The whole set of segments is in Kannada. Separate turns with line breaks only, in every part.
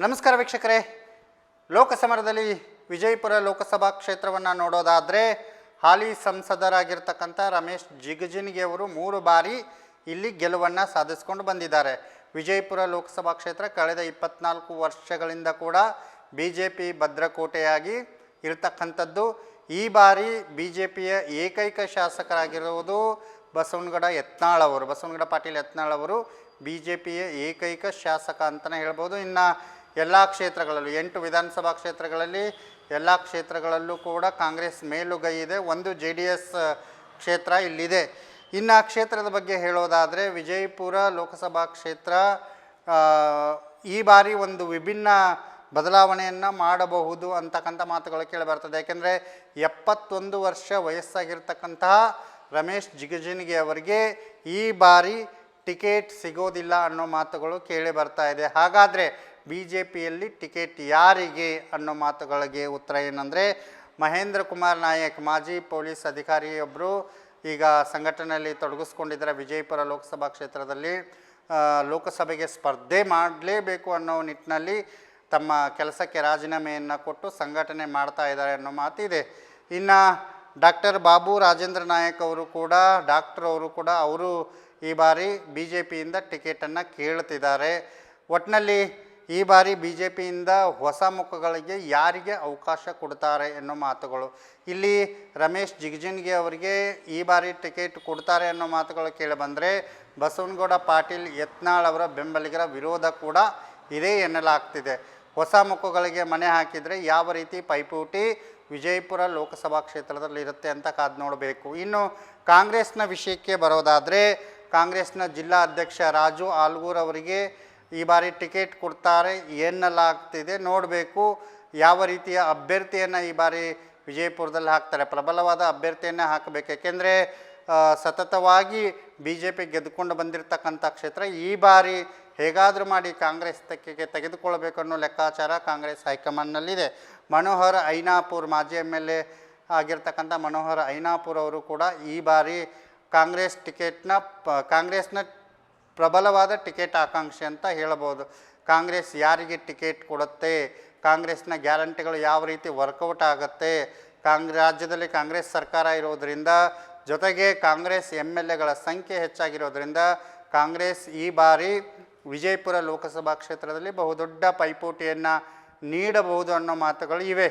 ನಮಸ್ಕಾರ ವೀಕ್ಷಕರೇ. ಲೋಕಸಮರದಲ್ಲಿ ವಿಜಯಪುರ ಲೋಕಸಭಾ ಕ್ಷೇತ್ರವನ್ನು ನೋಡೋದಾದರೆ ಹಾಲಿ ಸಂಸದರಾಗಿರ್ತಕ್ಕಂಥ ರಮೇಶ್ ಜಿಗಜಿನಿಗೆ ಅವರು ಮೂರು ಬಾರಿ ಇಲ್ಲಿ ಗೆಲುವನ್ನು ಸಾಧಿಸ್ಕೊಂಡು ಬಂದಿದ್ದಾರೆ. ವಿಜಯಪುರ ಲೋಕಸಭಾ ಕ್ಷೇತ್ರ ಕಳೆದ ಇಪ್ಪತ್ನಾಲ್ಕು ವರ್ಷಗಳಿಂದ ಕೂಡ ಬಿ ಜೆ ಪಿ ಭದ್ರಕೋಟೆಯಾಗಿ ಇರತಕ್ಕಂಥದ್ದು. ಈ ಬಾರಿ ಬಿ ಜೆ ಪಿಯ ಏಕೈಕ ಶಾಸಕರಾಗಿರುವುದು ಬಸವನಗಡ ಯತ್ನಾಳ್ ಅವರು. ಬಸವನಗಡ ಪಾಟೀಲ್ ಯತ್ನಾಳ್ ಅವರು ಬಿ ಜೆ ಪಿಯ ಏಕೈಕ ಶಾಸಕ ಅಂತಲೇ ಹೇಳ್ಬೋದು. ಇನ್ನು ಎಲ್ಲ ಕ್ಷೇತ್ರಗಳಲ್ಲೂ, ಎಂಟು ವಿಧಾನಸಭಾ ಕ್ಷೇತ್ರಗಳಲ್ಲಿ ಎಲ್ಲ ಕ್ಷೇತ್ರಗಳಲ್ಲೂ ಕೂಡ ಕಾಂಗ್ರೆಸ್ ಮೇಲುಗೈ ಇದೆ. ಒಂದು ಜೆ ಡಿ ಎಸ್ ಕ್ಷೇತ್ರ ಇಲ್ಲಿದೆ. ಇನ್ನು ಆ ಕ್ಷೇತ್ರದ ಬಗ್ಗೆ ಹೇಳೋದಾದರೆ, ವಿಜಯಪುರ ಲೋಕಸಭಾ ಕ್ಷೇತ್ರ ಈ ಬಾರಿ ಒಂದು ವಿಭಿನ್ನ ಬದಲಾವಣೆಯನ್ನು ಮಾಡಬಹುದು ಅಂತಕ್ಕಂಥ ಮಾತುಗಳು ಕೇಳಿಬರ್ತದೆ ಯಾಕೆಂದರೆ ಎಪ್ಪತ್ತೊಂದು ವರ್ಷ ವಯಸ್ಸಾಗಿರ್ತಕ್ಕಂತಹ ರಮೇಶ್ ಜಿಗಜಿನಿಗೆ ಅವರಿಗೆ ಈ ಬಾರಿ ಟಿಕೆಟ್ ಸಿಗೋದಿಲ್ಲ ಅನ್ನೋ ಮಾತುಗಳು ಕೇಳಿ ಬರ್ತಾ ಇದೆ. ಹಾಗಾದರೆ ಬಿ ಜೆ ಪಿಯಲ್ಲಿ ಟಿಕೆಟ್ ಯಾರಿಗೆ ಅನ್ನೋ ಮಾತುಗಳಿಗೆ ಉತ್ತರ ಏನಂದರೆ, ಮಹೇಂದ್ರ ಕುಮಾರ್ ನಾಯಕ್ ಮಾಜಿ ಪೊಲೀಸ್ ಅಧಿಕಾರಿಯೊಬ್ಬರು ಈಗ ಸಂಘಟನೆಯಲ್ಲಿ ತೊಡಗಿಸ್ಕೊಂಡಿದ್ದಾರೆ ವಿಜಯಪುರ ಲೋಕಸಭಾ ಕ್ಷೇತ್ರದಲ್ಲಿ. ಲೋಕಸಭೆಗೆ ಸ್ಪರ್ಧೆ ಮಾಡಲೇಬೇಕು ಅನ್ನೋ ನಿಟ್ಟಿನಲ್ಲಿ ತಮ್ಮ ಕೆಲಸಕ್ಕೆ ರಾಜೀನಾಮೆಯನ್ನು ಕೊಟ್ಟು ಸಂಘಟನೆ ಮಾಡ್ತಾ ಇದ್ದಾರೆ ಅನ್ನೋ ಮಾತಿದೆ. ಇನ್ನು ಡಾಕ್ಟರ್ ಬಾಬು ರಾಜೇಂದ್ರ ನಾಯಕ್ ಅವರು ಕೂಡ, ಡಾಕ್ಟರ್ ಅವರು ಕೂಡ ಅವರು ಈ ಬಾರಿ ಬಿ ಜೆ ಪಿಯಿಂದ ಟಿಕೆಟನ್ನು ಕೇಳ್ತಿದ್ದಾರೆ. ಒಟ್ಟಿನಲ್ಲಿ ಈ ಬಾರಿ ಬಿ ಜೆ ಪಿಯಿಂದ ಹೊಸ ಮುಖಗಳಿಗೆ ಯಾರಿಗೆ ಅವಕಾಶ ಕೊಡ್ತಾರೆ ಅನ್ನೋ ಮಾತುಗಳು. ಇಲ್ಲಿ ರಮೇಶ್ ಜಿಗಜಿನ್ಗಿ ಅವರಿಗೆ ಈ ಬಾರಿ ಟಿಕೆಟ್ ಕೊಡ್ತಾರೆ ಅನ್ನೋ ಮಾತುಗಳು ಕೇಳಿಬಂದರೆ ಬಸವನಗೌಡ, ಪಾಟೀಲ್, ಯತ್ನಾಳ್ ಅವರ ಬೆಂಬಲಿಗರ ವಿರೋಧ ಕೂಡ ಇದೇ ಎನ್ನಲಾಗ್ತಿದೆ. ಹೊಸ ಮುಖಗಳಿಗೆ ಮನೆ ಹಾಕಿದರೆ ಯಾವ ರೀತಿ ಪೈಪೋಟಿ ವಿಜಯಪುರ ಲೋಕಸಭಾ ಕ್ಷೇತ್ರದಲ್ಲಿ ಇರುತ್ತೆ ಅಂತ ಕಾದು ನೋಡಬೇಕು. ಇನ್ನು ಕಾಂಗ್ರೆಸ್ನ ವಿಷಯಕ್ಕೆ ಬರೋದಾದರೆ, ಕಾಂಗ್ರೆಸ್ನ ಜಿಲ್ಲಾ ಅಧ್ಯಕ್ಷ ರಾಜು ಆಲ್ಗೂರ್ ಅವರಿಗೆ ಈ ಬಾರಿ ಟಿಕೆಟ್ ಕೊಡ್ತಾರೆ ಎನ್ನಲಾಗ್ತಿದೆ ನೋಡಬೇಕು. ಯಾವ ರೀತಿಯ ಅಭ್ಯರ್ಥಿಯನ್ನು ಈ ಬಾರಿ ವಿಜಯಪುರದಲ್ಲಿ ಹಾಕ್ತಾರೆ? ಪ್ರಬಲವಾದ ಅಭ್ಯರ್ಥಿಯನ್ನೇ ಹಾಕಬೇಕು. ಏಕೆಂದರೆ ಸತತವಾಗಿ ಬಿ ಜೆ ಪಿ ಗೆದ್ದುಕೊಂಡು ಬಂದಿರತಕ್ಕಂಥ ಕ್ಷೇತ್ರ ಈ ಬಾರಿ ಹೇಗಾದರೂ ಮಾಡಿ ಕಾಂಗ್ರೆಸ್ ತೆಕ್ಕೆಗೆ ತೆಗೆದುಕೊಳ್ಬೇಕು ಅನ್ನೋ ಲೆಕ್ಕಾಚಾರ ಕಾಂಗ್ರೆಸ್ ಹೈಕಮಾಂಡ್ನಲ್ಲಿದೆ. ಮನೋಹರ್ ಐನಾಪುರ್ ಮಾಜಿ ಎಂ ಎಲ್ ಎ ಆಗಿರ್ತಕ್ಕಂಥ ಮನೋಹರ್ ಐನಾಪುರ್ ಅವರು ಕೂಡ ಈ ಬಾರಿ ಕಾಂಗ್ರೆಸ್ ಟಿಕೆಟ್ನ ಕಾಂಗ್ರೆಸ್ನ ಪ್ರಬಲವಾದ ಟಿಕೆಟ್ ಆಕಾಂಕ್ಷೆ ಅಂತ ಹೇಳಬಹುದು. ಕಾಂಗ್ರೆಸ್ ಯಾರಿಗೆ ಟಿಕೆಟ್ ಕೊಡುತ್ತೆ? ಕಾಂಗ್ರೆಸ್ನ ಗ್ಯಾರಂಟಿಗಳು ಯಾವ ರೀತಿ ವರ್ಕೌಟ್ ಆಗುತ್ತೆ? ಕಾಂಗ್, ರಾಜ್ಯದಲ್ಲಿ ಕಾಂಗ್ರೆಸ್ ಸರ್ಕಾರ ಇರೋದರಿಂದ, ಜೊತೆಗೆ ಕಾಂಗ್ರೆಸ್ ಎಂ ಎಲ್ ಎಗಳ ಸಂಖ್ಯೆ ಹೆಚ್ಚಾಗಿರೋದ್ರಿಂದ, ಕಾಂಗ್ರೆಸ್ ಈ ಬಾರಿ ವಿಜಯಪುರ ಲೋಕಸಭಾ ಕ್ಷೇತ್ರದಲ್ಲಿ ಬಹುದೊಡ್ಡ ಪೈಪೋಟಿಯನ್ನು ನೀಡಬಹುದು ಅನ್ನೋ ಮಾತುಗಳು ಇವೆ.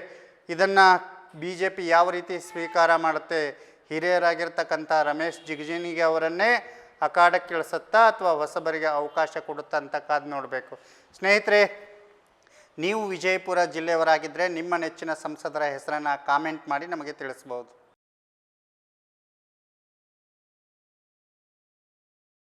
ಇದನ್ನು ಬಿ ಜೆ ಪಿ ಯಾವ ರೀತಿ ಸ್ವೀಕಾರ ಮಾಡುತ್ತೆ? ಹಿರಿಯರಾಗಿರ್ತಕ್ಕಂಥ ರಮೇಶ್ ಜಿಗಜಿನಿಗೆ ಅವರನ್ನೇ ಅಖಾಡಕ್ಕೆ ಇಳಿಸುತ್ತಾ ಅಥವಾ ಹೊಸಬರಿಗೆ ಅವಕಾಶ ಕೊಡುತ್ತಾ ಅಂತ ಕಾದು ನೋಡಬೇಕು. ಸ್ನೇಹಿತರೆ, ನೀವು ವಿಜಯಪುರ ಜಿಲ್ಲೆಯವರಾಗಿದ್ದರೆ ನಿಮ್ಮ ನೆಚ್ಚಿನ ಸಂಸದರ ಹೆಸರನ್ನು ಕಾಮೆಂಟ್ ಮಾಡಿ ನಮಗೆ ತಿಳಿಸ್ಬೋದು.